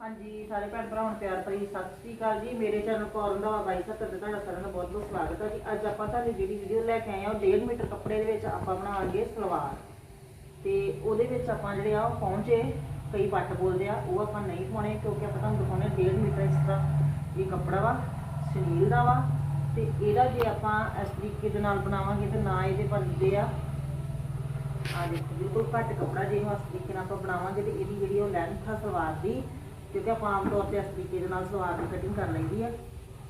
ਹਾਂਜੀ, ਸਾਰੇ ਭੈਣ ਭਰਾਵਾਂ ਨੂੰ ਪਿਆਰ ਭਰੀ ਸਤਿ ਸ੍ਰੀ ਅਕਾਲ ਜੀ। ਮੇਰੇ ਚੈਨਲ ਕੋਰਨ ਦਾ ਬਾਈ ਸੱਤ ਤੇ ਤੁਹਾਡਾ ਸਾਰਿਆਂ ਦਾ ਬਹੁਤ ਬਹੁਤ ਸਵਾਗਤ ਹੈ ਜੀ। ਅੱਜ ਆਪਾਂ ਤੁਹਾਨੂੰ ਜਿਹੜੀ ਵੀਡੀਓ ਲੈ ਕੇ ਆਏ ਹਾਂ, ਉਹ 1.5 ਮੀਟਰ ਕੱਪੜੇ ਦੇ ਵਿੱਚ ਆਪਾਂ ਬਣਾਵਾਂਗੇ ਸਲਵਾਰ। ਤੇ ਉਹਦੇ ਵਿੱਚ ਆਪਾਂ ਜਿਹੜੇ ਆ ਪਹੁੰਚੇ ਕਈ ਪੱਟ ਬੋਲਦੇ ਆ, ਉਹ ਆਪਾਂ ਨਹੀਂ ਪਾਉਣੇ ਕਿਉਂਕਿ ਆਪਾਂ ਤੁਹਾਨੂੰ ਦਿਖਾਉਣੇ 1.5 ਮੀਟਰ ਇਸ ਤਰ੍ਹਾਂ ਇਹ ਕੱਪੜਾ ਵਾ ਸ਼ਨੀਲ ਦਾ ਵਾ। ਤੇ ਇਹਦਾ ਜੇ ਆਪਾਂ ਇਸ ਤਰੀਕੇ ਦੇ ਨਾਲ ਬਣਾਵਾਂਗੇ ਤੇ ਨਾ ਇਹਦੇ ਬਣਦੇ ਆ ਆ ਦੇਖੋ, ਬਿਲਕੁਲ ਘੱਟ ਕੱਪੜਾ ਜੇ ਇਸ ਤਰੀਕੇ ਨਾਲ ਆਪਾਂ ਬਣਾਵਾਂਗੇ ਤੇ ਇਹਦੀ ਜਿਹੜੀ ਉਹ ਲੈਂਥ ਆ ਸਲਵਾਰ ਦੀ ਕਿਉਂਕਿ ਆਪਾਂ ਆਮ ਤੌਰ ਤੇ ਇਸ ਤਰੀਕੇ ਦੇ ਨਾਲ ਸਲਵਾਰ ਦੀ ਕਟਿੰਗ ਕਰ ਲੈਂਦੀ ਆ।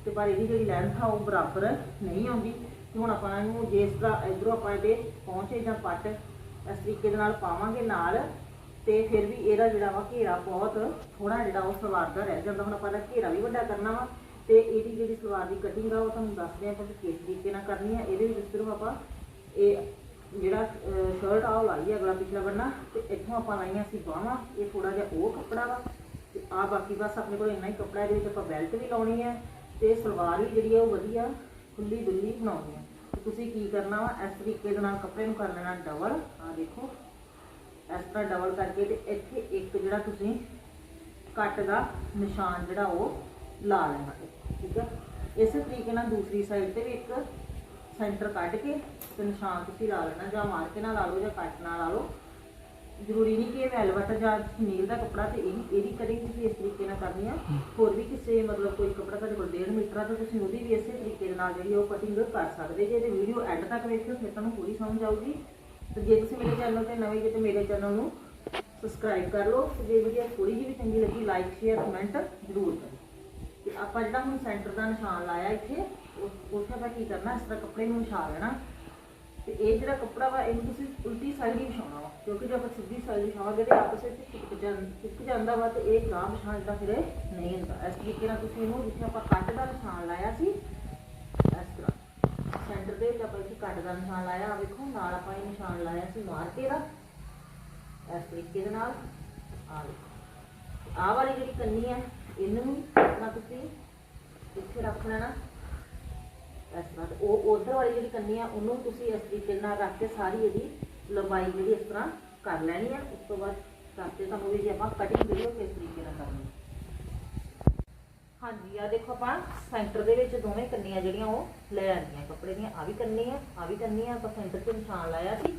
ਤੇ ਪਰ ਇਹਦੀ ਜਿਹੜੀ ਲੈਂਥ ਆ, ਉਹ ਬਰਾਬਰ ਨਹੀਂ ਆਉਂਦੀ। ਤੇ ਹੁਣ ਆਪਾਂ ਇਹਨੂੰ ਜੇ ਇਸ ਤਰ੍ਹਾਂ ਇਧਰੋਂ ਆਪਾਂ ਇਹਦੇ ਪਹੁੰਚੇ ਜਾਂ ਪੱਟ ਇਸ ਤਰੀਕੇ ਦੇ ਨਾਲ ਪਾਵਾਂਗੇ ਨਾਲ, ਤੇ ਫਿਰ ਵੀ ਇਹਦਾ ਜਿਹੜਾ ਵਾ ਘੇਰਾ ਬਹੁਤ ਥੋੜਾ ਜਿਹੜਾ ਉਹ ਸਲਵਾਰ ਦਾ ਰਹਿ ਜਾਂਦਾ। ਹੁਣ ਆਪਾਂ ਦਾ ਘੇਰਾ ਵੀ ਵੱਡਾ ਕਰਨਾ ਵਾ, ਤੇ ਇਹਦੀ ਜਿਹੜੀ ਸਲਵਾਰ ਦੀ ਕਟਿੰਗ ਆ, ਉਹ ਤੁਹਾਨੂੰ ਦੱਸਦੇ ਆਪਾਂ ਕਿ ਕਿਸ ਤਰੀਕੇ ਨਾਲ ਕਰਨੀ ਆ। ਇਹਦੇ ਵਿੱਚ ਸਿਰਫ ਆਪਾਂ ਇਹ ਜਿਹੜਾ ਸ਼ਰਟ ਆ, ਉਹ ਲਾਈ ਅਗਲਾ ਪਿਛਲਾ ਬੰਨਾ ਤੇ ਇੱਥੋਂ ਆਪਾਂ ਲਾਈਆਂ ਸੀ ਬਾਹਾਂ। ਇਹ ਥੋੜਾ ਜਿਹਾ ਉਹ ਕੱਪੜਾ ਵਾ। ਆ ਬਾਕੀ ਬਸ ਆਪਣੇ ਕੋਲ ਇੰਨਾ ਹੀ ਕੱਪੜਾ ਇਹਦੇ ਵਿੱਚ ਆਪਾਂ ਬੈਲਟ ਵੀ ਲਾਉਣੀ ਹੈ ਤੇ ਸਲਵਾਰ ਵੀ ਜਿਹੜੀ ਹੈ ਉਹ ਵਧੀਆ ਖੁੱਲੀ ਡੁੱਲੀ ਬਣਾਉਣੀ ਹੈ। ਤੁਸੀਂ ਕੀ ਕਰਨਾ ਵਾ, ਇਸ ਤਰੀਕੇ ਦੇ ਨਾਲ ਕੱਪੜੇ ਨੂੰ ਕਰ ਲੈਣਾ ਡਬਲ ਆ ਦੇਖੋ, ਇਸ ਤਰ੍ਹਾਂ ਡਬਲ ਕਰਕੇ ਤੇ ਇੱਥੇ ਇੱਕ ਜਿਹੜਾ ਤੁਸੀਂ ਕੱਟ ਦਾ ਨਿਸ਼ਾਨ ਜਿਹੜਾ ਉਹ ਲਾ ਲੈਣਾ। ਠੀਕ ਹੈ ਇਸੇ ਤਰੀਕੇ ਨਾਲ ਦੂਸਰੀ ਸਾਈਡ ਤੇ ਵੀ ਇੱਕ ਸੈਂਟਰ ਕੱਢ ਕੇ ਤੇ ਨਿਸ਼ਾਨ ਤੁਸੀਂ ਲਾ ਲੈਣਾ ਜਾਂ ਮਾਰ ਕੇ ਨਾਲ ਲਾ ਲਓ ਜਾਂ ਕੱਟ ਨਾਲ ਲਾ ਲਓ। ਜ਼ਰੂਰੀ ਨਹੀਂ ਕਿ ਇਹ ਵੈਲਵਟ ਜਾਂ ਨੀਲ ਦਾ ਕੱਪੜਾ ਤੇ ਇਹ ਇਹਦੀ ਕਟਿੰਗ ਤੁਸੀਂ ਇਸ ਤਰੀਕੇ ਨਾਲ ਕਰਨੀ ਆ। ਹੋਰ ਵੀ ਕਿਸੇ ਮਤਲਬ ਕੋਈ ਕੱਪੜਾ ਤੁਹਾਡੇ ਕੋਲ 1.5 ਮੀਟਰ ਆ ਤਾਂ ਤੁਸੀਂ ਉਹਦੀ ਵੀ ਇਸੇ ਤਰੀਕੇ ਦੇ ਨਾਲ ਜਿਹੜੀ ਉਹ ਕਟਿੰਗ ਕਰ ਸਕਦੇ ਜੇ ਤੇ ਵੀਡੀਓ ਐਂਡ ਤੱਕ ਵੇਖਿਓ ਫਿਰ ਤੁਹਾਨੂੰ ਪੂਰੀ ਸਮਝ ਆਊਗੀ। ਤੇ ਜੇ ਤੁਸੀਂ ਮੇਰੇ ਚੈਨਲ ਤੇ ਨਵੇਂ ਜੇ ਤੇ ਮੇਰੇ ਚੈਨਲ ਨੂੰ ਸਬਸਕ੍ਰਾਈਬ ਕਰ ਲਓ ਜੇ ਵੀਡੀਓ ਥੋੜੀ ਜਿਹੀ ਵੀ ਚੰਗੀ ਲੱਗੀ ਲਾਈਕ ਸ਼ੇਅਰ ਕਮੈਂਟ ਜ਼ਰੂਰ ਕਰੋ ਤੇ ਆਪਾਂ ਜਿਹੜਾ ਹੁਣ ਸੈਂਟਰ ਦਾ ਨਿਸ਼ਾਨ ਲਾਇਆ ਇੱਥੇ ਉਹ- ਉੱਥੇ ਆਪਾਂ ਕੀ ਕਰਨਾ ਇਸ ਤਰ੍ਹਾਂ ਕੱਪੜੇ ਨੂੰ ਵਿਛਾ ਲੈਣਾ। ਤੇ ਇਹ ਜਿਹੜਾ ਕੱਪੜਾ ਵਾ, ਇਹਨੂੰ ਤੁਸੀਂ ਉਲਟੀ ਸਾਈਡ ਹੀ ਵਿਛਾਉਣਾ ਵਾ, ਕਿਉਂਕਿ ਜੇ ਆਪਾਂ ਸਿੱਧੀ ਸਾਈਡ ਵਿਛਾਵਾਂਗੇ ਤੇ ਆਪਸ ਵਿੱਚ ਟਿਕ ਜਾਂਦਾ ਟਿਕ ਜਾਂਦਾ ਵਾ ਤੇ ਇਹ ਗਾਂ ਵਿਛਾਣ ਦਾ ਫਿਰ ਨਹੀਂ ਹੁੰਦਾ। ਇਸ ਤਰੀਕੇ ਨਾਲ ਤੁਸੀਂ ਇਹਨੂੰ ਜਿੱਥੇ ਆਪਾਂ ਕੱਟ ਦਾ ਨਿਸ਼ਾਨ ਲਾਇਆ ਸੀ, ਇਸ ਤਰ੍ਹਾਂ ਸੈਂਟਰ ਦੇ ਵਿੱਚ ਆਪਾਂ ਇੱਥੇ ਕੱਟ ਦਾ ਨਿਸ਼ਾਨ ਲਾਇਆ ਆ ਵੇਖੋ, ਨਾਲ ਆਪਾਂ ਇਹ ਨਿਸ਼ਾਨ ਲਾਇਆ ਸੀ ਮਾਰਕੇ ਦਾ। ਇਸ ਤਰੀਕੇ ਦੇ ਨਾਲ ਆ ਦੇਖੋ ਆਹ ਵਾਲੀ ਜਿਹੜੀ ਕੰਨੀ ਹੈ ਇਹਨੂੰ ਵੀ ਆਪਣਾ ਤੁਸੀਂ ਇੱਥੇ ਰੱਖ ਲੈਣਾ। ਇਸ ਤਰ੍ਹਾਂ ਤੇ ਉਹ ਉਧਰ ਵਾਲੀ ਜਿਹੜੀ ਕੰਨੀ ਆ, ਉਹਨੂੰ ਤੁਸੀਂ ਇਸ ਤਰੀਕੇ ਨਾਲ ਰੱਖ ਕੇ ਸਾਰੀ ਇਹਦੀ ਲੰਬਾਈ ਜਿਹੜੀ ਇਸ ਤਰ੍ਹਾਂ ਕਰ ਲੈਣੀ ਆ। ਉਸ ਤੋਂ ਬਾਅਦ ਕਰਕੇ ਤੁਹਾਨੂੰ ਵੀ ਜੇ ਆਪਾਂ ਕਟਿੰਗ ਵੀਡੀਓ ਕਿਸ ਤਰੀਕੇ ਨਾਲ ਕਰਨੀ। ਹਾਂਜੀ ਆ ਦੇਖੋ ਆਪਾਂ ਸੈਂਟਰ ਦੇ ਵਿੱਚ ਦੋਵੇਂ ਕੰਨੀਆਂ ਜਿਹੜੀਆਂ ਉਹ ਲੈ ਆਂਦੀਆਂ ਕੱਪੜੇ ਦੀਆਂ ਆ ਵੀ ਕੰਨੀ ਆ ਆ ਵੀ ਕੰਨੀ ਆ। ਆਪਾਂ ਸੈਂਟਰ ਤੇ ਨਿਸ਼ਾਨ ਲਾਇਆ ਸੀ।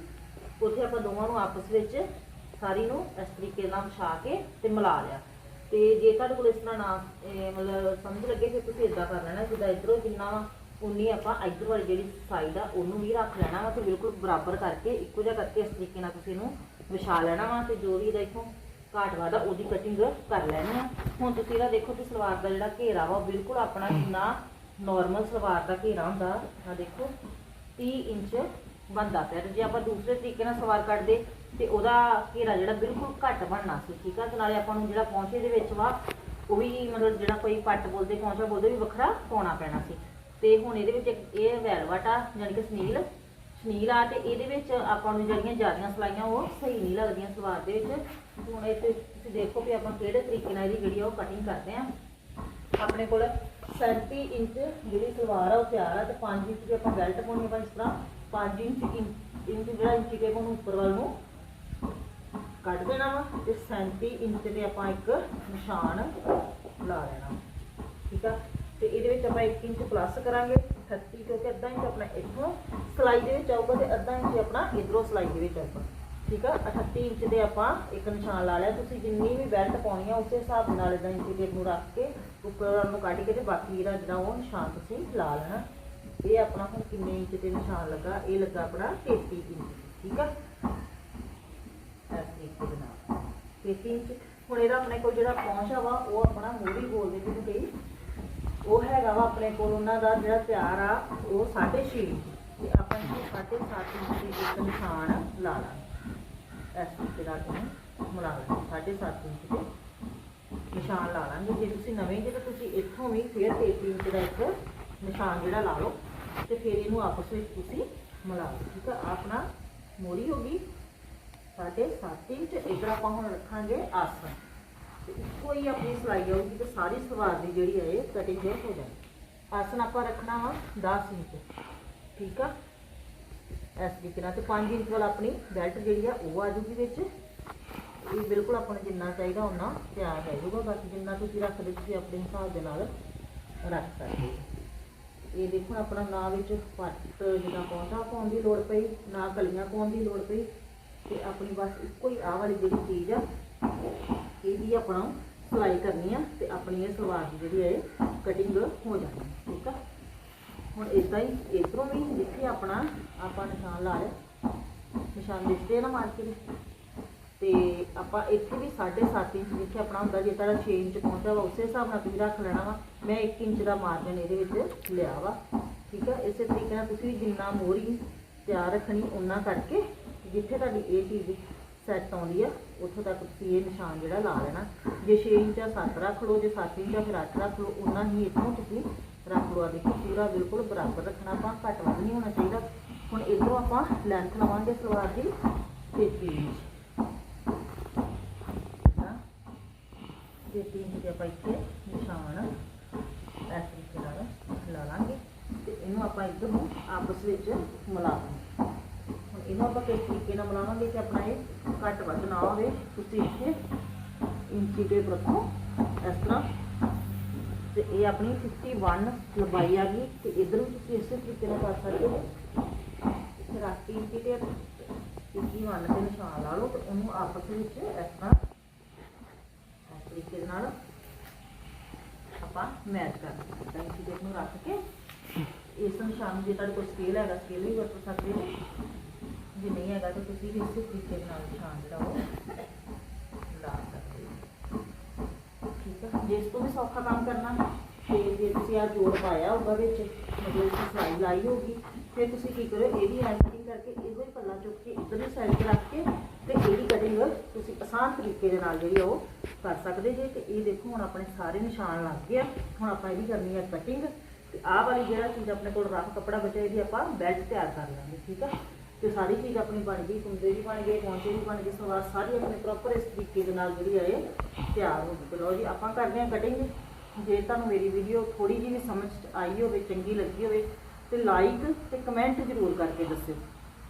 ਉੱਥੇ ਆਪਾਂ ਦੋਵਾਂ ਨੂੰ ਆਪਸ ਵਿੱਚ ਸਾਰੀ ਨੂੰ ਇਸ ਤਰੀਕੇ ਨਾਲ ਵਿਛਾ ਕੇ ਤੇ ਮਿਲਾ ਲਿਆ। ਤੇ ਜੇ ਤੁਹਾਡੇ ਕੋਲ ਇਸ ਤਰ੍ਹਾਂ ਨਾ ਮਤਲਬ ਸਮਝ ਲੱਗੇ, ਫਿਰ ਤੁਸੀਂ ਇਦਾਂ ਕਰ ਲੈਣਾ, ਜਿੱਦਾਂ ਇਧਰੋਂ ਜਿੰਨਾ ਉਨੀ ਆਪਾਂ ਇਧਰ ਵਾਲੀ ਜਿਹੜੀ ਸਾਈਡ ਆ, ਉਹਨੂੰ ਵੀ ਰੱਖ ਲੈਣਾ ਵਾ ਤੇ ਬਿਲਕੁਲ ਬਰਾਬਰ ਕਰਕੇ ਇੱਕੋ ਜਿਹਾ ਕਰਕੇ ਇਸ ਤਰੀਕੇ ਨਾਲ ਤੁਸੀਂ ਇਹਨੂੰ ਵਿਛਾ ਲੈਣਾ ਵਾ ਤੇ ਜੋ ਵੀ ਇਹਦਾ ਇੱਥੋਂ ਘਾਟ ਵਾਦਾ ਉਹਦੀ ਕਟਿੰਗ ਕਰ ਲੈਣੀ ਆ। ਹੁਣ ਤੁਸੀਂ ਇਹਦਾ ਦੇਖੋ ਕਿ ਸਲਵਾਰ ਦਾ ਜਿਹੜਾ ਘੇਰਾ ਵਾ, ਉਹ ਬਿਲਕੁਲ ਆਪਣਾ ਜਿੰਨਾ ਨਾਰਮਲ ਸਲਵਾਰ ਦਾ ਘੇਰਾ ਹੁੰਦਾ ਆ ਦੇਖੋ 30 ਇੰਚ ਬਣਦਾ ਪਿਆ ਤੇ ਜੇ ਆਪਾਂ ਦੂਸਰੇ ਤਰੀਕੇ ਨਾਲ ਸਲਵਾਰ ਕੱਢਦੇ ਤੇ ਉਹਦਾ ਘੇਰਾ ਜਿਹੜਾ ਬਿਲਕੁਲ ਘੱਟ ਬਣਨਾ ਸੀ, ਠੀਕ ਆ? ਤੇ ਨਾਲੇ ਆਪਾਂ ਨੂੰ ਜਿਹੜਾ ਪਹੁੰਚੇ ਦੇ ਵਿੱਚ ਵਾ, ਉਹ ਵੀ ਮਤਲਬ ਜਿਹੜਾ ਕੋਈ ਪੱਟ ਬੋਲਦੇ ਪਹੁੰਚਾ ਬੋਲਦੇ ਵੀ ਵੱਖਰਾ ਪਾਉਣਾ ਪੈਣਾ ਸੀ। ਤੇ ਹੁਣ ਇਹਦੇ ਵਿੱਚ ਇੱਕ ਇਹ ਵੈਲਵਟ ਆ ਯਾਨੀ ਕਿ ਸਨੀਲ। ਸਨੀਲ ਆ ਤੇ ਇਹਦੇ ਵਿੱਚ ਆਪਾਂ ਨੂੰ ਜਿਹੜੀਆਂ ਜ਼ਿਆਦੀਆਂ ਸਲਾਈਆਂ, ਉਹ ਸਹੀ ਨਹੀਂ ਲੱਗਦੀਆਂ ਸਲਵਾਰ ਦੇ ਵਿੱਚ। ਹੁਣ ਇਹ ਤੇ ਤੁਸੀਂ ਦੇਖੋ ਵੀ ਆਪਾਂ ਕਿਹੜੇ ਤਰੀਕੇ ਨਾਲ ਇਹਦੀ ਜਿਹੜੀ ਆ ਉਹ ਕਟਿੰਗ ਕਰਦੇ ਆ। ਆਪਣੇ ਕੋਲ 37 ਇੰਚ ਜਿਹੜੀ ਸਲਵਾਰ ਆ, ਉਹ ਤਿਆਰ ਆ ਤੇ 5 ਇੰਚ ਦੀ ਆਪਾਂ ਬੈਲਟ ਪਾਉਣੀ ਆ ਇਸ ਤਰ੍ਹਾਂ। 5 ਇੰਚ ਇੰਚ ਇੰਚ ਜਿਹੜਾ ਇੰਚ ਟੇਪ ਨੂੰ ਉੱਪਰ ਵੱਲ ਨੂੰ ਕੱਢ ਦੇਣਾ ਵਾ ਤੇ 37 ਇੰਚ ਤੇ ਆਪਾਂ ਇੱਕ ਨਿਸ਼ਾਨ ਲਾ ਲੈਣਾ ਠੀਕ ਆ? ਤੇ ਇਹਦੇ ਵਿੱਚ ਆਪਾਂ 1 ਇੰਚ ਪਲੱਸ ਕਰਾਂਗੇ 38 ਕਿਉਂਕਿ ਅੱਧਾ ਇੰਚ ਆਪਣਾ ਇੱਥੋਂ ਸਲਾਈ ਦੇ ਵਿੱਚ ਆਊਗਾ ਤੇ ਅੱਧਾ ਇੰਚ ਆਪਣਾ ਇਧਰੋਂ ਸਲਾਈ ਦੇ ਵਿੱਚ ਆਊਗਾ। ਠੀਕ ਆ? 38 ਇੰਚ ਦੇ ਆਪਾਂ ਇੱਕ ਨਿਸ਼ਾਨ ਲਾ ਲਿਆ। ਤੁਸੀਂ ਜਿੰਨੀ ਵੀ ਬੈਲਟ ਪਾਉਣੀ ਆ, ਉਸੇ ਹਿਸਾਬ ਨਾਲ ਇਹਦਾ ਇੰਚ ਨੂੰ ਰੱਖ ਕੇ ਉੱਪਰ ਨੂੰ ਕੱਢ ਕੇ ਤੇ ਬਾਕੀ ਇਹਦਾ ਜਿਹੜਾ ਉਹ ਨਿਸ਼ਾਨ ਤੁਸੀਂ ਲਾ ਲੈਣਾ। ਇਹ ਆਪਣਾ ਹੁਣ ਕਿੰਨੇ ਇੰਚ ਤੇ ਨਿਸ਼ਾਨ ਲੱਗਾ? ਇਹ ਲੱਗਾ ਆਪਣਾ 33 ਇੰਚ। ਠੀਕ ਆ? ਇਸ ਤਰੀਕੇ ਦੇ ਨਾਲ। 33 ਇੰਚ। ਹੁਣ ਇਹਦਾ ਆਪਣੇ ਕੋਲ ਜਿਹੜਾ ਪਹੁੰਚਾ ਵਾ, ਉਹ ਆਪਣਾ ਮੂਰੀ ਬੋਲਦੇ ਜਿਹਨੂੰ ਕਹੀ ਉਹ ਹੈਗਾ ਵਾ ਆਪਣੇ ਕੋਲ, ਉਹਨਾਂ ਦਾ ਜਿਹੜਾ ਪਿਆਰ ਆ, ਉਹ 6.5 ਇੰਚ। ਤੇ ਆਪਾਂ ਇਹ 7.5 ਇੰਚ ਦੀ ਇੱਕ ਨਿਸ਼ਾਨ ਲਾ ਲਾਂਗੇ ਇਸ ਤਰੀਕੇ ਨਾਲ ਇਹਨੂੰ ਮਿਲਾ ਲਾਂਗੇ 7.5 ਇੰਚ ਦੇ ਨਿਸ਼ਾਨ ਲਾ ਲਾਂਗੇ। ਜੇ ਤੁਸੀਂ ਨਵੇਂ ਜੇ ਤਾਂ ਤੁਸੀਂ ਇੱਥੋਂ ਵੀ ਫਿਰ 33 ਇੰਚ ਦਾ ਇੱਕ ਨਿਸ਼ਾਨ ਜਿਹੜਾ ਲਾ ਲਓ ਤੇ ਫਿਰ ਇਹਨੂੰ ਆਪਸ ਵਿੱਚ ਤੁਸੀਂ ਮਿਲਾ ਲਓ। ਠੀਕ ਆ? ਆਪਣਾ ਮੋਰੀ ਹੋ ਗਈ। ਸਾਢੇ 7 ਇੰਚ। ਇਧਰ ਆਪਾਂ ਹੁਣ ਰੱਖਾਂਗੇ ਆਸਣ। ਇੱਕੋ ਹੀ ਆਪਣੀ ਸਲਾਈ ਆਊਗੀ ਤੇ ਸਾਰੀ ਸਲਵਾਰ ਦੀ ਜਿਹੜੀ ਹੈ ਇਹ ਕਟਿੰਗ ਹੋ ਜਾਣੀ ਆਸਣ ਆਪਾਂ ਰੱਖਣਾ ਵਾ 10 ਇੰਚ ਠੀਕ ਆ? ਇਸ ਤਰੀਕੇ ਨਾਲ ਤੇ 5 ਇੰਚ ਵਾਲਾ ਆਪਣੀ ਬੈਲਟ ਜਿਹੜੀ ਆ ਉਹ ਆ ਜੂਗੀ ਵਿੱਚ। ਇਹ ਬਿਲਕੁਲ ਆਪਾਂ ਨੂੰ ਜਿੰਨਾ ਚਾਹੀਦਾ ਉਹਨਾਂ ਤਿਆਰ ਰਹਿ ਜਾਊਗਾ। ਬਾਕੀ ਜਿੰਨਾ ਤੁਸੀਂ ਰੱਖਦੇ ਤੁਸੀਂ ਆਪਣੇ ਹਿਸਾਬ ਦੇ ਨਾਲ ਰੱਖ ਸਕਦੇ ਹੋ। ਇਹ ਦੇਖੋ ਆਪਣਾ ਨਾ ਵਿੱਚ ਪੱਟ ਜਿੱਦਾਂ ਪੌਂਚਾ ਪਾਉਣ ਦੀ ਲੋੜ ਪਈ, ਨਾ ਕਲੀਆਂ ਪਾਉਣ ਦੀ ਲੋੜ ਪਈ। ਤੇ ਆਪਣੀ ਬਸ ਇੱਕੋ ਹੀ ਆਹ ਵਾਲੀ ਜਿਹੜੀ ਚੀਜ਼ ਆ ਇਹਦੀ ਆਪਣਾ ਸਿਲਾਈ ਕਰਨੀ ਆ ਤੇ ਆਪਣੀ ਇਹ ਸਲਵਾਰ ਦੀ ਜਿਹੜੀ ਹੈ ਕਟਿੰਗ ਹੋ ਜਾਣੀ ਠੀਕ ਆ? ਹੁਣ ਇਦਾਂ ਹੀ ਇਧਰੋਂ ਵੀ ਜਿੱਥੇ ਆਪਣਾ ਆਪਾਂ ਨਿਸ਼ਾਨ ਲਾ ਲਿਆ, ਨਿਸ਼ਾਨ ਦਿਸਦੇ ਆ ਨਾ ਮਾਰਕੇ ਦੇ, ਤੇ ਆਪਾਂ ਇੱਥੇ ਵੀ 7.5 ਇੰਚ ਜਿੱਥੇ ਆਪਣਾ ਹੁੰਦਾ ਜੇ ਤੁਹਾਡਾ 6 ਇੰਚ ਪਹੁੰਚਦਾ ਵਾ, ਉਸੇ ਹਿਸਾਬ ਨਾਲ ਤੁਸੀਂ ਰੱਖ ਲੈਣਾ ਵਾ, ਮੈਂ 1 ਇੰਚ ਦਾ ਮਾਰਜਨ ਇਹਦੇ ਵਿੱਚ ਲਿਆ ਵਾ, ਠੀਕ ਆ? ਇਸੇ ਤਰੀਕੇ ਨਾਲ ਤੁਸੀਂ ਵੀ ਜਿੰਨਾ ਮੋਹਰੀ ਤਿਆਰ ਰੱਖਣੀ ਉਹਨਾਂ ਕਰਕੇ ਜਿੱਥੇ ਤੁਹਾਡੀ ਇਹ ਚੀਜ਼ ਸੈੱਟ ਆਉਂਦੀ ਆ, ਉੱਥੋਂ ਤੱਕ ਤੁਸੀਂ ਇਹ ਨਿਸ਼ਾਨ ਜਿਹੜਾ ਲਾ ਲੈਣਾ ਜੇ 6 ਇੰਚ ਆ 7 ਰੱਖ ਲਓ, ਜੇ 7 ਇੰਚ ਆ ਫਿਰ 8 ਰੱਖ ਲਓ, ਉਹਨਾਂ ਹੀ ਇੱਥੋਂ ਤੁਸੀਂ ਰੱਖ ਲਓ ਆ ਦੇਖੋ, ਪੂਰਾ ਬਿਲਕੁਲ ਬਰਾਬਰ ਰੱਖਣਾ ਆਪਾਂ, ਘੱਟ ਵੱਧ ਨਹੀਂ ਹੋਣਾ ਚਾਹੀਦਾ। ਹੁਣ ਇਧਰੋਂ ਆਪਾਂ ਲੈਂਥ ਲਵਾਂਗੇ ਸਲਵਾਰ ਦੀ 33 ਇੰਚ। ਨਾ ਤੇ ਤਿੰਨ ਦੇ ਆਪਾਂ ਇੱਥੇ ਨਿਸ਼ਾਨ ਇਸ ਤਰੀਕੇ ਨਾਲ ਲਾ ਲਾਂਗੇ ਤੇ ਇਹਨੂੰ ਆਪਾਂ ਇੱਧਰ ਨੂੰ ਆਪਸ ਵਿੱਚ ਮਿਲਾ ਦਾਂਗੇ ਹੁਣ ਇਹਨੂੰ ਆਪਾਂ ਕਿਸ ਤਰੀਕੇ ਨਾਲ ਮਿਲਾਵਾਂਗੇ ਕਿ ਆਪਣਾ ਇਹ ਘੱਟ ਵੱਧ ਨਾ ਹੋਵੇ ਤੁਸੀਂ ਇੱਥੇ ਇੰਚੀ ਰੱਖੋ ਇਸ ਤਰ੍ਹਾਂ। ਤੇ ਇਹ ਆਪਣੀ 51 ਲੰਬਾਈ ਆ ਗਈ। ਤੇ ਇਧਰ ਵੀ ਤੁਸੀਂ ਇਸੇ ਤਰੀਕੇ ਨਾਲ ਕਰ ਸਕਦੇ ਹੋ। ਇੱਥੇ ਰੱਖ ਕੇ ਇੰਚੀ ਟੇਪ 51 ਤੇ ਨਿਸ਼ਾਨ ਲਾ ਲਓ ਤੇ ਉਹਨੂੰ ਆਪਸ ਵਿੱਚ ਇਸ ਤਰ੍ਹਾਂ, ਇਸ ਤਰੀਕੇ ਦੇ ਨਾਲ ਆਪਾਂ ਮੈਚ ਕਰ ਸਕਦੇ ਹਾਂ। ਇੰਚੀ ਨੂੰ ਰੱਖ ਕੇ। ਇਸ ਨਿਸ਼ਾਨ ਨੂੰ ਜੇ ਤੁਹਾਡੇ ਕੋਲ ਸਕੇਲ ਹੈਗਾ ਸਕੇਲ ਵੀ ਵਰਤ ਸਕਦੇ ਹੋ। ਜੇ ਨਹੀਂ ਹੈਗਾ ਤਾਂ ਤੁਸੀਂ ਵੀ ਇਸੇ ਤਰੀਕੇ ਦੇ ਨਾਲ ਨਿਸ਼ਾਨ ਜਿਹੜਾ ਉਹ ਲਾ ਸਕਦੇ ਠੀਕ ਹੈ ਜੇ ਇਸ ਤੋਂ ਵੀ ਸੌਖਾ ਕੰਮ ਕਰਨਾ ਤੇ ਜੇ ਤੁਸੀਂ ਆ ਜੋੜ ਪਾਇਆ ਹੋਊਗਾ ਵਿੱਚ, ਮਤਲਬ ਤੁਸੀਂ ਸਿਲਾਈ ਲਾਈ ਹੋਊਗੀ, ਫਿਰ ਤੁਸੀਂ ਕੀ ਕਰੋ ਇਹਦੀ ਐਂ ਕਰਕੇ ਇਹੋ ਹੀ ਪੱਲਾ ਚੁੱਕ ਕੇ ਇਧਰਲੀ ਸਾਈਡ ਤੇ ਰੱਖ ਕੇ ਤੇ ਇਹਦੀ ਕਟਿੰਗ ਤੁਸੀਂ ਆਸਾਨ ਤਰੀਕੇ ਦੇ ਨਾਲ ਜਿਹੜੀ ਆ ਉਹ ਕਰ ਸਕਦੇ ਜੇ। ਤੇ ਇਹ ਦੇਖੋ, ਹੁਣ ਆਪਣੇ ਸਾਰੇ ਨਿਸ਼ਾਨ ਲੱਗ ਗਏ ਆ। ਹੁਣ ਆਪਾਂ ਇਹਦੀ ਕਰਨੀ ਹੈ ਕਟਿੰਗ ਤੇ ਆਹ ਵਾਲੀ ਜਿਹੜਾ ਚੀਜ਼ ਆਪਣੇ ਕੋਲ ਰਫ ਕੱਪੜਾ ਬਚਿਆ, ਇਹਦੀ ਆਪਾਂ ਬੈਲਟ ਤਿਆਰ ਕਰ ਲਾਂਗੇ, ਠੀਕ ਆ? ਤੇ ਸਾਰੀ ਚੀਜ਼ ਆਪਣੀ ਬਣ ਗਈ ਕੁੰਦੇ ਵੀ ਬਣ ਗਏ, ਪੌਂਚੇ ਵੀ ਬਣ ਗਏ ਸਲਵਾਰ ਸਾਰੀ ਆਪਣੇ ਪ੍ਰੋਪਰ ਇਸ ਤਰੀਕੇ ਦੇ ਨਾਲ ਜਿਹੜੀ ਆ ਇਹ ਤਿਆਰ ਹੋ ਗਈ। ਲਓ ਜੀ, ਆਪਾਂ ਕਰਦੇ ਹਾਂ ਕਟਿੰਗ ਜੇ ਤੁਹਾਨੂੰ ਮੇਰੀ ਵੀਡੀਓ ਥੋੜੀ ਜਿਹੀ ਵੀ ਸਮਝ ਆਈ ਹੋਵੇ, ਚੰਗੀ ਲੱਗੀ ਹੋਵੇ, ਤੇ ਲਾਈਕ ਤੇ ਕਮੈਂਟ ਜ਼ਰੂਰ ਕਰਕੇ ਦੱਸਿਓ।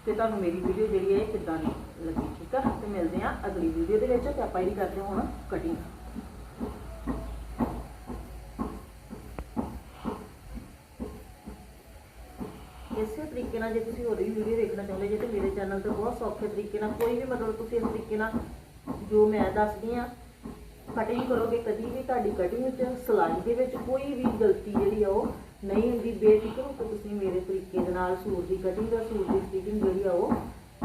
ਤੇ ਤੁਹਾਨੂੰ ਮੇਰੀ ਵੀਡੀਓ ਜਿਹੜੀ ਹੈ ਇਹ ਕਿੱਦਾਂ ਦੀ ਲੱਗੀ, ਠੀਕ ਆ? ਤੇ ਮਿਲਦੇ ਹਾਂ ਅਗਲੀ ਵੀਡੀਓ ਦੇ ਵਿੱਚ, ਤੇ ਆਪਾਂ ਇਹਦੀ ਕਰਦੇ ਹਾਂ ਹੁਣ ਕਟਿੰਗ ਇਸੇ ਤਰੀਕੇ ਨਾਲ ਜੇ ਤੁਸੀਂ ਹੋਰ ਵੀ ਵੀਡੀਓ ਦੇਖਣਾ ਚਾਹੁੰਦੇ ਜੇ ਤੇ ਮੇਰੇ ਚੈਨਲ ਤੇ ਬਹੁਤ ਸੌਖੇ ਤਰੀਕੇ ਨਾਲ, ਕੋਈ ਵੀ ਮਤਲਬ ਤੁਸੀਂ ਇਸ ਤਰੀਕੇ ਨਾਲ ਜੋ ਮੈਂ ਦੱਸਦੀ ਆ ਕਟਿੰਗ ਕਰੋਗੇ, ਕਦੀ ਵੀ ਤੁਹਾਡੀ ਕਟਿੰਗ ਵਿੱਚ ਸਿਲਾਈ ਦੇ ਵਿੱਚ ਕੋਈ ਵੀ ਗਲਤੀ ਜਿਹੜੀ ਆ ਉਹ ਨਹੀਂ ਹੁੰਦੀ, ਬੇਫਿਕਰ ਹੋ ਕੇ ਤੁਸੀਂ ਮੇਰੇ ਤਰੀਕੇ ਦੇ ਨਾਲ ਸੂਟ ਦੀ ਕਟਿੰਗ ਦਾ ਸੂਟ ਦੀ ਸਟਿਚਿੰਗ ਜਿਹੜੀ ਆ ਉਹ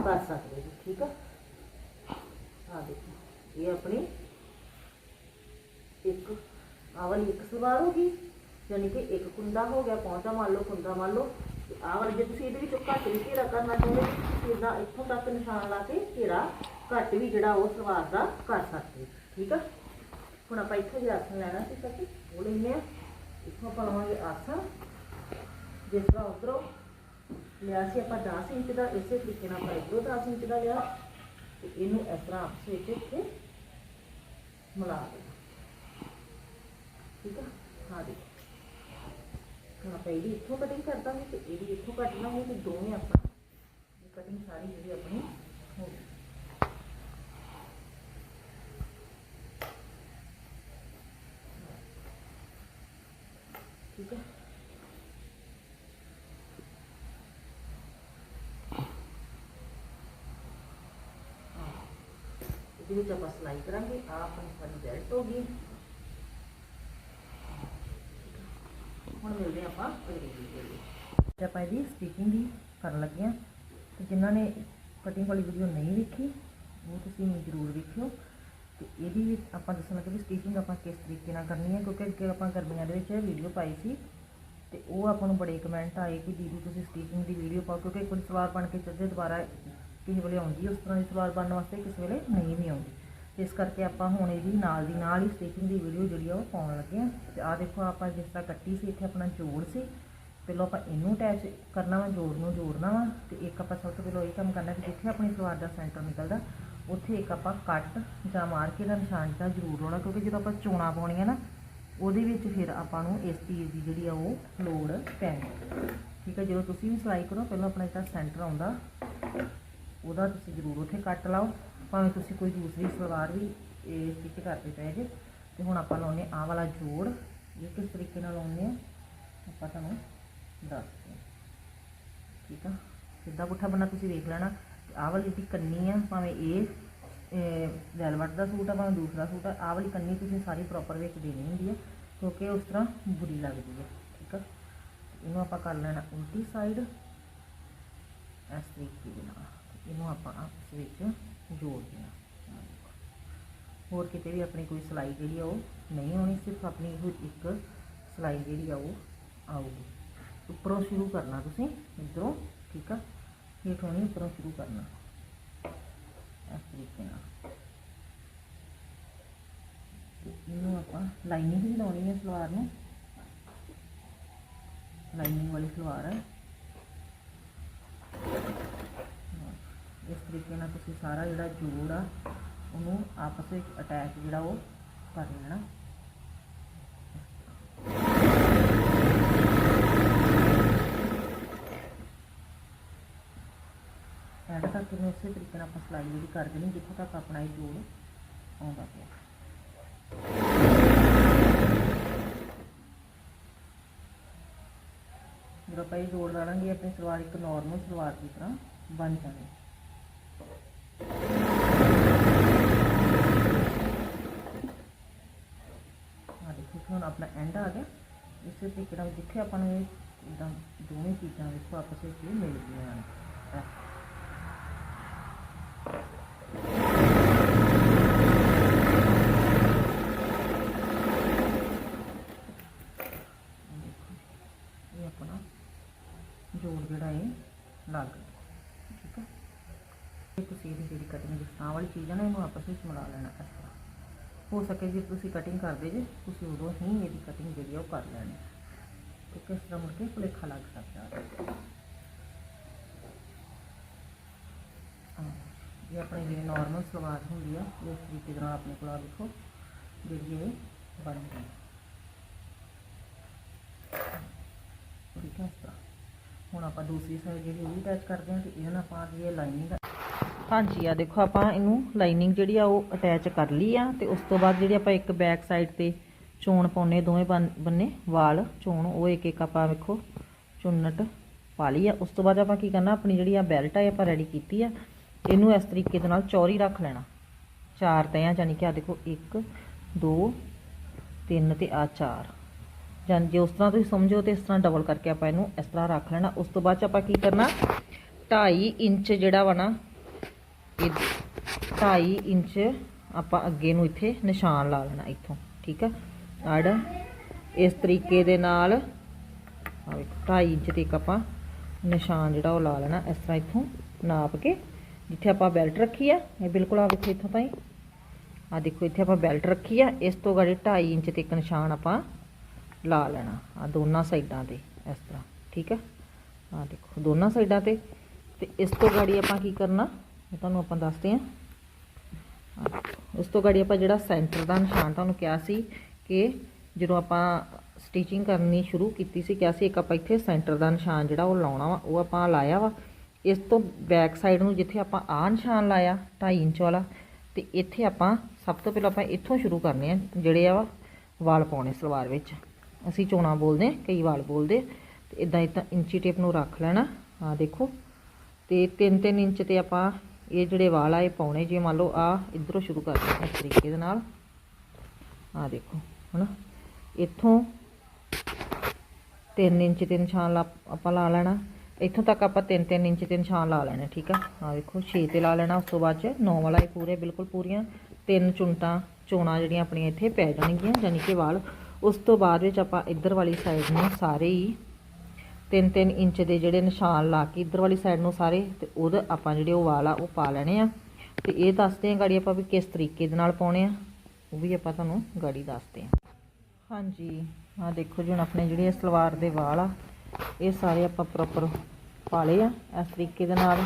ਕਰ ਸਕਦੇ ਜੀ ਠੀਕ ਆ? ਆ ਦੇਖੋ, ਇਹ ਆਪਣੀ ਇੱਕ, ਆਹ ਵਾਲੀ ਇੱਕ ਸਲਵਾਰ ਹੋ ਗਈ, ਯਾਨੀ ਕਿ ਇੱਕ ਕੁੰਦਾ ਹੋ ਗਿਆ, ਪੌਂਚਾ ਮੰਨ ਲਓ ਕੁੰਦਾ ਮੰਨ ਲਓ ਆਹ ਵਾਲੀ ਜੇ ਤੁਸੀਂ ਇਹਦੇ ਵਿੱਚੋਂ ਘੱਟ ਵੀ ਘੇਰਾ ਕਰਨਾ ਚਾਹੁੰਦੇ ਹੋ ਤੁਸੀਂ ਇਦਾਂ ਇੱਥੋਂ ਤੱਕ ਨਿਸ਼ਾਨ ਲਾ ਕੇ ਘੇਰਾ ਘੱਟ ਵੀ ਜਿਹੜਾ ਉਹ ਸਲਵਾਰ ਦਾ ਕਰ ਸਕਦੇ ਠੀਕ ਆ? ਹੁਣ ਆਪਾਂ ਇੱਥੇ ਜੇ ਆਸਣ ਲੈਣਾ ਸੀ ਸੱਚੀ, ਉਹ ਲੈਂਦੇ ਆ ਇੱਥੋਂ ਆਪਾਂ ਲਵਾਂਗੇ ਆਸਣ। ਜਿਸ ਤਰ੍ਹਾਂ ਉਧਰੋਂ ਲਿਆ ਸੀ ਆਪਾਂ 10 ਇੰਚ ਦਾ, ਇਸੇ ਤਰੀਕੇ ਨਾਲ ਆਪਾਂ ਇੱਧਰੋਂ 10 ਇੰਚ ਦਾ ਲਿਆ। ਤੇ ਇਹਨੂੰ ਇਸ ਤਰ੍ਹਾਂ ਆਪਸ ਵਿੱਚ ਇੱਥੇ ਮਿਲਾ ਦੇਣਾ। ਠੀਕ ਆ? ਹਾਂ ਦੇਖੋ। ਆਪਾਂ ਇਹਦੀ ਇੱਥੋਂ ਕਟਿੰਗ ਕਰ ਦਾਂਗੇ ਤੇ ਇਹਦੀ ਇੱਥੋਂ ਕੱਟ ਲਾਂਗੇ ਤੇ ਦੋਵੇਂ ਆਪਾਂ। ਇਹ ਕਟਿੰਗ ਸਾਰੀ ਜਿਹੜੀ ਆਪਣੀ ਹੋ ਗਈ। ਠੀਕ ਹੈ। ਇਹਦੇ ਵਿੱਚ ਆਪਾਂ ਸਿਲਾਈ ਕਰਾਂਗੇ। ਆ ਆਪਣੀ ਸਾਡੀ ਬੈਲਟ ਹੋ ਗਈ। ਹੁਣ ਮਿਲਦੇ ਹਾਂ ਆਪਾਂ ਅਗਲੀ ਵੀਡੀਓ ਵਿੱਚ। ਆਪਾਂ ਇਹਦੀ ਸਟਿਚਿੰਗ ਦੀ ਕਰਨ ਲੱਗੇ ਹਾਂ। ਤੇ ਜਿਨ੍ਹਾਂ ਨੇ ਕਟਿੰਗ ਵਾਲੀ ਵੀਡੀਓ ਨਹੀਂ ਵੇਖੀ, ਉਹ ਤੁਸੀਂ ਜ਼ਰੂਰ ਵੇਖਿਓ। ਤੇ ਇਹਦੀ ਵੀ ਆਪਾਂ ਦੱਸਣ ਲੱਗੇ ਵੀ ਸਟਿਚਿੰਗ ਆਪਾਂ ਕਿਸ ਤਰੀਕੇ ਨਾਲ ਕਰਨੀ ਹੈ, ਕਿਉਂਕਿ ਅੱਗੇ ਆਪਾਂ ਗਰਮੀਆਂ ਦੇ ਵਿੱਚ ਵੀਡੀਓ ਪਾਈ ਸੀ। ਤੇ ਉਹ ਆਪਾਂ ਨੂੰ ਬੜੇ ਕਮੈਂਟ ਆਏ ਕਿ ਦੀਦੀ ਤੁਸੀਂ ਸਟਿਚਿੰਗ ਦੀ ਵੀਡੀਓ ਪਾਓ, ਕਿਉਂਕਿ ਇੱਕ ਵਾਰ ਸਲਵਾਰ ਬਣ ਕੇ ਚੱਜੇ ਦੁਬਾਰਾ ਕਿਸੇ ਵੇਲੇ ਆਉਂਦੀ ਉਸ ਤਰ੍ਹਾਂ ਦੀ ਸਲਵਾਰ ਬਣਨ ਵਾਸਤੇ ਕਿਸੇ ਵੇਲੇ ਨਹੀਂ ਵੀ ਆਉਂਦੀ। ਇਸ ਕਰਕੇ ਆਪਾਂ ਹੁਣ ਇਹਦੀ ਨਾਲ ਦੀ ਨਾਲ ਹੀ ਸਟਿਚਿੰਗ ਦੀ ਵੀਡੀਓ ਜਿਹੜੀ ਆ ਉਹ ਪਾਉਣ ਲੱਗੇ ਆ ਤੇ ਆ ਦੇਖੋ ਆਪਾਂ ਜਿਸ ਤਰ੍ਹਾਂ ਕੱਟੀ ਸੀ, ਇੱਥੇ ਆਪਣਾ ਜੋੜ ਸੀ। ਪਹਿਲਾਂ ਆਪਾਂ ਇਹਨੂੰ ਅਟੈਚ ਕਰਨਾ ਵਾ, ਜੋੜ ਨੂੰ ਜੋੜਨਾ ਵਾ। ਤੇ ਇੱਕ ਆਪਾਂ ਸਭ ਤੋਂ ਪਹਿਲਾਂ ਇਹ ਕੰਮ ਕਰਨਾ ਕਿ ਜਿੱਥੇ ਆਪਣੀ ਸਲਵਾਰ ਦਾ ਸੈਂਟਰ ਨਿਕਲਦਾ, ਉੱਥੇ ਇੱਕ ਆਪਾਂ ਕੱਟ ਜਾਂ ਮਾਰ ਕੇ ਦਾ ਨਿਸ਼ਾਨ ਦਾ ਜ਼ਰੂਰ ਲਾਉਣਾ, ਕਿਉਂਕਿ ਜਦੋਂ ਆਪਾਂ ਚੋਣਾ ਪਾਉਣੀਆਂ ਨਾ, ਉਹਦੇ ਵਿੱਚ ਫਿਰ ਆਪਾਂ ਨੂੰ ਇਸ ਚੀਜ਼ ਦੀ ਜਿਹੜੀ ਆ ਉਹ ਲੋੜ ਪੈਣੀ। ਠੀਕ ਹੈ ਜਦੋਂ ਤੁਸੀਂ ਵੀ ਸਿਲਾਈ ਕਰੋ, ਪਹਿਲਾਂ ਆਪਣਾ ਜਿਹੜਾ ਸੈਂਟਰ ਆਉਂਦਾ, ਉਹਦਾ ਤੁਸੀਂ ਜ਼ਰੂਰ ਉੱਥੇ ਕੱਟ ਲਾਓ। ਭਾਵੇਂ ਤੁਸੀਂ ਕੋਈ ਦੂਸਰੀ ਸਲਵਾਰ ਵੀ ਇਹ ਸਟਿਚ ਕਰਦੇ ਪਏ ਜੇ, ਤੇ ਹੁਣ ਆਪਾਂ ਲਾਉਨੇ ਆਹ ਵਾਲਾ ਜੋੜ, ਇਹ ਕਿਸ ਤਰੀਕੇ ਨਾਲ ਲਾਉਨੇ ਆ ਆਪਾਂ ਤੁਹਾਨੂੰ ਦੱਸਦੇ ਹਾਂ। ਠੀਕ ਆ? ਸਿੱਧਾ ਪੁੱਠਾ ਬੰਨਾ ਤੁਸੀਂ ਵੇਖ ਲੈਣਾ ਆਹ ਵਾਲੀ ਜਿਹੜੀ ਕੰਨੀ ਆ, ਭਾਵੇਂ ਇਹ ਵੈਲਵਟ ਦਾ ਸੂਟ ਆ, ਭਾਵੇਂ ਦੂਸਰਾ ਸੂਟ ਆ, ਆਹ ਵਾਲੀ ਕੰਨੀ ਤੁਸੀਂ ਸਾਰੀ ਪ੍ਰੋਪਰ ਵਿੱਚ ਦੇਣੀ ਹੁੰਦੀ ਆ, ਕਿਉਂਕਿ ਉਸ ਤਰ੍ਹਾਂ ਬੁਰੀ ਲੱਗਦੀ ਹੈ ਠੀਕ ਆ? ਇਹਨੂੰ ਆਪਾਂ ਕਰ ਲੈਣਾ ਉਲਟੀ ਸਾਈਡ ਇਸ ਤਰੀਕੇ ਦੇ ਨਾਲ। ਇਹਨੂੰ ਆਪਾਂ ਆਪਸ ਵਿੱਚ ਜੋੜ ਦੇਣਾ ਆਹ ਦੇਖੋ। ਹੋਰ ਕਿਤੇ ਵੀ ਆਪਣੀ ਕੋਈ ਸਿਲਾਈ ਜਿਹੜੀ ਆ ਉਹ ਨਹੀਂ ਆਉਣੀ, ਸਿਰਫ ਆਪਣੀ ਇਹੋ ਇੱਕ ਸਿਲਾਈ ਜਿਹੜੀ ਆ ਉਹ ਆਊਗੀ। ਉੱਪਰੋਂ ਸ਼ੁਰੂ ਕਰਨਾ ਤੁਸੀਂ, ਇੱਧਰੋਂ, ਠੀਕ ਆ? ਹੇਠੋਂ ਨਹੀਂ, ਉੱਪਰੋਂ ਸ਼ੁਰੂ ਕਰਨਾ। ਇਸ ਤਰੀਕੇ ਨਾਲ। ਤੇ ਇਹਨੂੰ ਆਪਾਂ ਲਾਈਨਿੰਗ ਵੀ ਲਾਉਣੀ ਹੈ ਸਲਵਾਰ ਨੂੰ। ਲਾਈਨਿੰਗ ਵਾਲੀ ਸਲਵਾਰ ਹੈ ਇਸ ਤਰੀਕੇ ਨਾਲ ਤੁਸੀਂ ਸਾਰਾ ਜਿਹੜਾ ਜੋੜ ਆ, ਉਹਨੂੰ ਆਪਸ ਵਿੱਚ ਅਟੈਚ ਜਿਹੜਾ ਉਹ ਕਰ ਲੈਣਾ। ਐਡ ਤੱਕ ਮੈਂ ਉਸੇ ਤਰੀਕੇ ਨਾਲ ਆਪਾਂ ਸਿਲਾਈ ਜਿਹੜੀ ਕਰ ਦੇਣੀ, ਜਿੱਥੋਂ ਤੱਕ ਆਪਣਾ ਇਹ ਜੋੜ ਆਉਂਦਾ ਪਿਆ। ਜਦੋਂ ਆਪਾਂ ਇਹ ਜੋੜ ਲਾਣਾਂਗੇ ਆਪਣੀ ਸਲਵਾਰ ਇੱਕ ਨਾਰਮਲ ਸਲਵਾਰ ਦੀ ਤਰ੍ਹਾਂ ਬਣ ਜਾਣੀ ਆ ਦੇਖੋ ਹੁਣ ਆਪਣਾ ਐਂਡ ਆ ਗਿਆ। ਇਸੇ ਤਰੀਕੇ ਨਾਲ ਜਿੱਥੇ ਆਪਾਂ ਨੂੰ ਇਹ ਇਦਾਂ ਦੋਵੇਂ ਚੀਜ਼ਾਂ ਵਿੱਚ ਆਪਸ ਵਿੱਚ ਮਿਲ ਗਈਆਂ ਹਨ। ਆਪਣਾ ਜੋੜ ਜਿਹੜਾ ਹੈ ਲੱਗ ਠੀਕ ਹੈ? ਇਹ ਤੁਸੀਂ ਇਹਦੀ ਜਿਹੜੀ ਕਟਿੰਗ ਜਿਸ ਤਰ੍ਹਾਂ ਵਾਲੀ ਚੀਜ਼ ਹੈ ਨਾ, ਇਹਨੂੰ ਆਪਸ ਵਿੱਚ ਮਿਲਾ ਲੈਣਾ ਇਸ ਤਰ੍ਹਾਂ। ਹੋ ਸਕੇ ਜੇ ਤੁਸੀਂ ਕਟਿੰਗ ਕਰਦੇ ਜੇ ਤੁਸੀਂ ਉਦੋਂ ਹੀ ਇਹਦੀ ਕਟਿੰਗ ਜਿਹੜੀ ਆ ਉਹ ਕਰ ਲੈਣੀ। ਤੇ ਕਿਸ ਤਰ੍ਹਾਂ ਮੁੜ ਕੇ ਭੁਲੇਖਾ ਲੱਗ ਸਕਦਾ? ਹੈ ਹਾਂ, ਇਹ ਆਪਣੀ ਜਿਹੜੀ ਨਾਰਮਲ ਸਲਵਾਰ ਹੁੰਦੀ ਆ ਉਹ ਇਸ ਤਰੀਕੇ ਦੇ ਨਾਲ ਆਪਣੇ ਕੋਲ ਆ ਦੇਖੋ ਜਿਹੜੀ ਇਹ ਬਣ ਗਈ। ਠੀਕ ਹੈ ਇਸ ਤਰ੍ਹਾਂ। ਹੁਣ ਆਪਾਂ ਦੂਸਰੀ ਸਾਈਡ ਜਿਹੜੀ ਉਹ ਵੀ ਅਟੈਚ ਕਰਦੇ ਹਾਂ ਤੇ ਇਹਦੇ ਨਾਲ ਆਪਾਂ ਜਿਹੜੀ ਲਾਈਨਿੰਗ ਹਾਂਜੀ ਆ ਦੇਖੋ ਆਪਾਂ ਇਹਨੂੰ ਲਾਈਨਿੰਗ ਜਿਹੜੀ ਆ ਉਹ ਅਟੈਚ ਕਰ ਲਈ ਆ ਤੇ ਉਸ ਤੋਂ ਬਾਅਦ ਜਿਹੜੀ ਆਪਾਂ ਇੱਕ ਬੈਕ ਸਾਈਡ ਤੇ ਚੋਣ ਪਾਉਨੇ ਦੋਵੇਂ ਬੰ- ਬੰਨੇ ਵਾਲ ਚੋਣ, ਉਹ ਇੱਕ ਇੱਕ ਆਪਾਂ ਵੇਖੋ ਚੁੰਨਟ ਪਾ ਲਈ ਆ। ਉਸ ਤੋਂ ਬਾਅਦ ਆਪਾਂ ਕੀ ਕਰਨਾ, ਆਪਣੀ ਜਿਹੜੀ ਆ ਬੈਲਟ ਆ ਆਪਾਂ ਰੈਡੀ ਕੀਤੀ ਆ। ਇਹਨੂੰ ਇਸ ਤਰੀਕੇ ਦੇ ਨਾਲ ਚੌੜੀ ਰੱਖ ਲੈਣਾ। ਚਾਰ ਤੈਆਂ ਯਾਨੀ ਕਿ ਆ ਦੇਖੋ 1 2 3 ਤੇ ਆ 4 ਜਾਂ ਜੇ ਉਸ ਤਰ੍ਹਾਂ ਤੁਸੀਂ ਸਮਝੋ ਤੇ ਇਸ ਤਰ੍ਹਾਂ ਡਬਲ ਕਰਕੇ ਆਪਾਂ ਇਹਨੂੰ ਇਸ ਤਰ੍ਹਾਂ ਰੱਖ ਲੈਣਾ। ਉਸ ਤੋਂ ਬਾਅਦ ਚ ਆਪਾਂ ਕੀ ਕਰਨਾ 2.5 ਇੰਚ ਜਿਹੜਾ ਵਾ ਨਾ ਇਹ 2.5 ਇੰਚ ਆਪਾਂ ਅੱਗੇ ਨੂੰ ਇੱਥੇ ਨਿਸ਼ਾਨ ਲਾ ਲੈਣਾ ਇੱਥੋਂ, ਠੀਕ ਆ? ਆੜ ਇਸ ਤਰੀਕੇ ਦੇ ਨਾਲ ਆ ਵੇਖੋ 2.5 ਇੰਚ ਤੇ ਇੱਕ ਆਪਾਂ ਨਿਸ਼ਾਨ ਜਿਹੜਾ ਉਹ ਲਾ ਲੈਣਾ, ਇਸ ਤਰ੍ਹਾਂ ਇੱਥੋਂ ਨਾਪ ਕੇ, ਜਿੱਥੇ ਆਪਾਂ ਬੈਲਟ ਰੱਖੀ ਆ, ਇਹ ਬਿਲਕੁਲ ਆ ਵੇਖੋ ਇੱਥੋਂ ਤਾਈਂ। ਆ ਦੇਖੋ, ਇੱਥੇ ਆਪਾਂ ਬੈਲਟ ਰੱਖੀ ਆ, ਇਸ ਤੋਂ ਗਾੜੀ 2.5 ਇੰਚ ਤੇ ਇੱਕ ਨਿਸ਼ਾਨ ਆਪਾਂ ਲਾ ਲੈਣਾ ਆ ਦੋਨਾਂ ਸਾਈਡਾਂ ਤੇ, ਇਸ ਤਰ੍ਹਾਂ, ਠੀਕ ਆ? ਆ ਦੇਖੋ, ਦੋਨਾਂ ਸਾਈਡਾਂ ਤੇ ਤੇ ਇਸ ਤੋਂ ਗਾੜੀ ਆਪਾਂ ਕੀ ਕਰਨਾ ਇਹ ਤੁਹਾਨੂੰ ਆਪਾਂ ਦੱਸਦੇ ਹਾਂ। ਉਸ ਤੋਂ ਗਾੜੀ ਆਪਾਂ ਜਿਹੜਾ ਸੈਂਟਰ ਦਾ ਨਿਸ਼ਾਨ ਤੁਹਾਨੂੰ ਕਿਹਾ ਸੀ ਕਿ ਜਦੋਂ ਆਪਾਂ ਸਟਿਚਿੰਗ ਕਰਨੀ ਸ਼ੁਰੂ ਕੀਤੀ ਸੀ, ਕਿਹਾ ਸੀ ਇੱਕ ਆਪਾਂ ਇੱਥੇ ਸੈਂਟਰ ਦਾ ਨਿਸ਼ਾਨ ਜਿਹੜਾ ਉਹ ਲਾਉਣਾ ਵਾ, ਉਹ ਆਪਾਂ ਲਾਇਆ ਵਾ। ਇਸ ਤੋਂ ਬੈਕ ਸਾਈਡ ਨੂੰ ਜਿੱਥੇ ਆਪਾਂ ਆਹ ਨਿਸ਼ਾਨ ਲਾਇਆ 2.5 ਇੰਚ ਵਾਲਾ, ਤੇ ਇੱਥੇ ਆਪਾਂ ਸਭ ਤੋਂ ਪਹਿਲਾਂ ਆਪਾਂ ਇੱਥੋਂ ਸ਼ੁਰੂ ਕਰਨੇ ਆ, ਜਿਹੜੇ ਆ ਵਾਲ ਪਾਉਣੇ ਸਲਵਾਰ ਵਿੱਚ। ਅਸੀਂ ਚੋਣਾ ਬੋਲਦੇ ਹਾਂ, ਕਈ ਵਾਲ ਬੋਲਦੇ ਤੇ ਇਦਾਂ ਇਦਾਂ ਇੰਚੀ ਟੇਪ ਨੂੰ ਰੱਖ ਲੈਣਾ ਆ ਦੇਖੋ। ਤੇ 3-3 ਇੰਚ ਤੇ ਆਪਾਂ ਇਹ ਜਿਹੜੇ ਵਾਲ ਆ, ਇਹ ਪਾਉਣੇ ਜੇ ਮੰਨ ਲਓ ਆ ਇਧਰੋਂ ਸ਼ੁਰੂ ਕਰਦੇ ਹਾਂ ਇਸ ਤਰੀਕੇ ਦੇ ਨਾਲ। ਆ ਦੇਖੋ, ਹਨਾ? ਇੱਥੋਂ 3 ਇੰਚ ਤੇ ਨਿਸ਼ਾਨ ਆਪਾਂ ਲਾ ਲੈਣਾ। ਇੱਥੋਂ ਤੱਕ ਆਪਾਂ 3-3 ਇੰਚ ਤੇ ਨਿਸ਼ਾਨ ਲਾ ਲੈਣੇ, ਠੀਕ ਆ? ਆ ਦੇਖੋ 6 ਤੇ ਲਾ ਲੈਣਾ, ਉਸ ਤੋਂ ਬਾਅਦ ਚ 9 ਵਾਲਾ ਇਹ ਪੂਰੇ, ਬਿਲਕੁਲ ਪੂਰੀਆਂ ਤਿੰਨ ਚੁੰਟਾਂ ਚੋਣਾਂ ਜਿਹੜੀਆਂ ਆਪਣੀਆਂ ਇੱਥੇ ਪੈ ਜਾਣਗੀਆਂ ਯਾਨੀ ਕਿ ਵਾਲ। ਉਸ ਤੋਂ ਬਾਅਦ ਵਿੱਚ ਆਪਾਂ ਇੱਧਰ ਵਾਲੀ ਸਾਈਡ ਨੂੰ ਸਾਰੇ ਹੀ 3-3 ਇੰਚ ਦੇ ਜਿਹੜੇ ਨਿਸ਼ਾਨ ਲਾ ਕੇ ਇੱਧਰ ਵਾਲੀ ਸਾਈਡ ਨੂੰ ਸਾਰੇ ਤੇ ਉਹਦੇ ਆਪਾਂ ਜਿਹੜੇ ਉਹ ਵਾਲ ਆ, ਉਹ ਪਾ ਲੈਣੇ ਆ। ਤੇ ਇਹ ਦੱਸਦੇ ਆ ਗਾੜੀ ਆਪਾਂ ਵੀ ਕਿਸ ਤਰੀਕੇ ਦੇ ਨਾਲ ਪਾਉਣੇ ਆ। ਉਹ ਵੀ ਆਪਾਂ ਤੁਹਾਨੂੰ ਗਾੜੀ ਦੱਸਦੇ ਆ। ਹਾਂਜੀ ਆ ਦੇਖੋ ਜੀ ਹੁਣ ਆਪਣੇ ਜਿਹੜੇ ਇਹ ਸਲਵਾਰ ਦੇ ਵਾਲ ਆ, ਇਹ ਸਾਰੇ ਆਪਾਂ ਪ੍ਰੋਪਰ ਪਾ ਲਏ ਆ ਇਸ ਤਰੀਕੇ ਦੇ ਨਾਲ।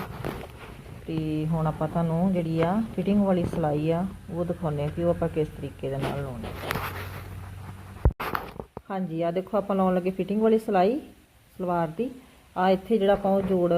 ਤੇ ਹੁਣ ਆਪਾਂ ਤੁਹਾਨੂੰ ਜਿਹੜੀ ਆ ਫਿਟਿੰਗ ਵਾਲੀ ਸਿਲਾਈ ਆ, ਉਹ ਦਿਖਾਉਂਦੇ ਆ ਕਿ ਉਹ ਆਪਾਂ ਕਿਸ ਤਰੀਕੇ ਦੇ ਨਾਲ ਲਾਉਣੀ ਹਾਂਜੀ ਆ ਦੇਖੋ ਆਪਾਂ ਲਾਉਣ ਲੱਗੇ ਫਿਟਿੰਗ ਵਾਲੀ ਸਿਲਾਈ। ਸਲਵਾਰ ਦੀ। ਆ ਇੱਥੇ ਜਿਹੜਾ ਆਪਾਂ ਉਹ ਜੋੜ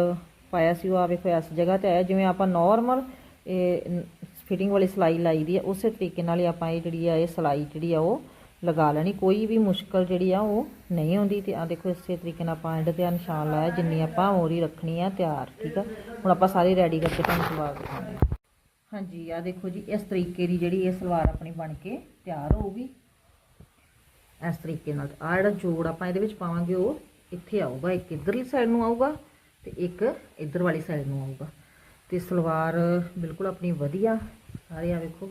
ਪਾਇਆ ਸੀ, ਉਹ ਆ ਵੇਖੋ ਇਸ ਜਗ੍ਹਾ ਤੇ ਆਇਆ। ਜਿਵੇਂ ਆਪਾਂ ਨਾਰਮਲ ਇਹ ਫਿਟਿੰਗ ਵਾਲੀ ਸਿਲਾਈ ਲਾਈ ਦੀ ਆ, ਉਸੇ ਤਰੀਕੇ ਨਾਲ ਹੀ ਆਪਾਂ ਇਹ ਜਿਹੜੀ ਆ, ਇਹ ਸਿਲਾਈ ਜਿਹੜੀ ਆ, ਉਹ ਲਗਾ ਲੈਣੀ। ਕੋਈ ਵੀ ਮੁਸ਼ਕਲ ਜਿਹੜੀ ਆ, ਉਹ ਨਹੀਂ ਆਉਂਦੀ। ਤੇ ਆ ਦੇਖੋ ਇਸੇ ਤਰੀਕੇ ਨਾਲ ਆਪਾਂ ਐਂਡ ਤੇ ਨਿਸ਼ਾਨ ਲਾਇਆ, ਜਿੰਨੀ ਆਪਾਂ ਮੋਰੀ ਰੱਖਣੀ ਆ, ਤਿਆਰ, ਠੀਕ ਆ? ਹੁਣ ਆਪਾਂ ਸਾਰੀ ਰੈਡੀ ਕਰਕੇ ਤੁਹਾਨੂੰ ਸਲਵਾਰ ਦਿਖਾਉਂਦੇ ਹਾਂ ਹਾਂਜੀ ਆ ਦੇਖੋ ਜੀ, ਇਸ ਤਰੀਕੇ ਦੀ ਜਿਹੜੀ ਇਹ ਸਲਵਾਰ ਆਪਣੀ ਬਣ ਕੇ ਤਿਆਰ ਹੋਊਗੀ। ਇਸ ਤਰੀਕੇ ਨਾਲ। ਆ ਜਿਹੜਾ ਜੋੜ ਆਪਾਂ ਇਹਦੇ ਵਿੱਚ ਪਾਵਾਂਗੇ, ਉਹ ਇੱਥੇ ਆਊਗਾ, ਇੱਕ ਇਧਰਲੀ ਸਾਈਡ ਨੂੰ ਆਊਗਾ ਤੇ ਇੱਕ ਇਧਰ ਵਾਲੀ ਸਾਈਡ ਨੂੰ ਆਊਗਾ। ਤੇ ਸਲਵਾਰ ਬਿਲਕੁਲ ਆਪਣੀ ਵਧੀਆ, ਸਾਰੇ ਆ ਵੇਖੋ,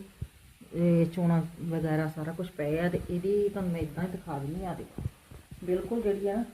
ਇਹ ਚੋਣਾ ਵਗੈਰਾ ਸਾਰਾ ਕੁਝ ਪਿਆ ਤੇ ਇਹਦੀ ਤੁਹਾਨੂੰ ਮੈਂ ਇਦਾਂ ਦਿਖਾ ਦਿੰਦੀ ਆ ਦੇਖੋ। ਬਿਲਕੁਲ ਜਿਹੜੀ ਆ